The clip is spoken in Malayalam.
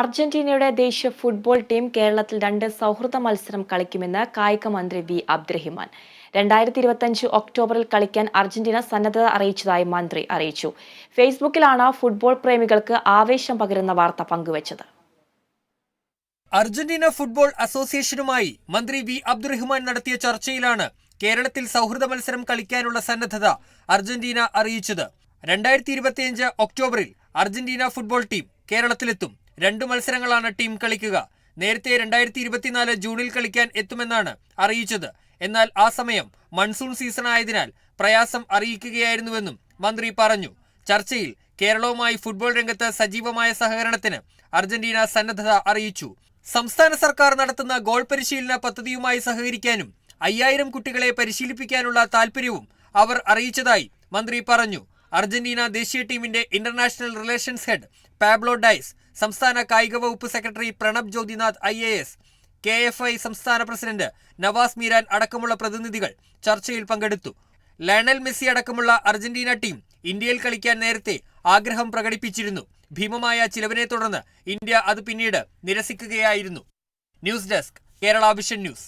അർജന്റീനയുടെ ദേശീയ ഫുട്ബോൾ ടീം കേരളത്തിൽ രണ്ട് സൗഹൃദ മത്സരം കളിക്കുമെന്ന് കായിക മന്ത്രി വി അബ്ദുറഹിമാൻ. രണ്ടായിരത്തി ഇരുപത്തഞ്ച് ഒക്ടോബറിൽ കളിക്കാൻ അർജന്റീന സന്നദ്ധത അറിയിച്ചതായി മന്ത്രി അറിയിച്ചു. ഫേസ്ബുക്കിലാണ് ഫുട്ബോൾ പ്രേമികൾക്ക് ആവേശം പകരുന്ന വാർത്ത പങ്കുവച്ചത്. അർജന്റീന ഫുട്ബോൾ അസോസിയേഷനുമായി മന്ത്രി വി അബ്ദുറഹ്മാൻ നടത്തിയ ചർച്ചയിലാണ് കേരളത്തിൽ സൗഹൃദ മത്സരം കളിക്കാനുള്ള സന്നദ്ധത അർജന്റീന അറിയിച്ചത്. രണ്ടായിരത്തി ഇരുപത്തിയഞ്ച് ഒക്ടോബറിൽ അർജന്റീന ഫുട്ബോൾ ടീം കേരളത്തിലെത്തും. രണ്ടു മത്സരങ്ങളാണ് ടീം കളിക്കുക. നേരത്തെ രണ്ടായിരത്തി ഇരുപത്തിനാല് ജൂണിൽ കളിക്കാൻ എത്തുമെന്നാണ് അറിയിച്ചത്. എന്നാൽ ആ സമയം മൺസൂൺ സീസൺ ആയതിനാൽ പ്രയാസം അറിയിക്കുകയായിരുന്നുവെന്നും മന്ത്രി പറഞ്ഞു. ചർച്ചയിൽ കേരളവുമായി ഫുട്ബോൾ രംഗത്ത് സജീവമായ സഹകരണത്തിന് അർജന്റീന സന്നദ്ധത അറിയിച്ചു. സംസ്ഥാന സർക്കാർ നടത്തുന്ന ഗോൾ പരിശീലന പദ്ധതിയുമായി സഹകരിക്കാനും അയ്യായിരം കുട്ടികളെ പരിശീലിപ്പിക്കാനുള്ള താൽപര്യവും അവർ അറിയിച്ചതായി മന്ത്രി പറഞ്ഞു. അർജന്റീന ദേശീയ ടീമിന്റെ international relations head Pablo Diaz സംസ്ഥാന കായിക വകുപ്പ് secretary Pranab Jyothinath I A S K F I സംസ്ഥാന പ്രസിഡന്റ് നവാസ് മീരാൻ അടക്കമുള്ള പ്രതിനിധികൾ ചർച്ചയിൽ പങ്കെടുത്തു. ലയണൽ മെസ്സി അടക്കമുള്ള അർജന്റീന ടീം ഇന്ത്യയിൽ കളിക്കാൻ നേരത്തെ ആഗ്രഹം പ്രകടിപ്പിച്ചിരുന്നു. ഭീമമായ ചിലവിനെ തുടർന്ന് ഇന്ത്യ അത് പിന്നീട് നിരസിക്കുകയായിരുന്നു. News desk Kerala vision news.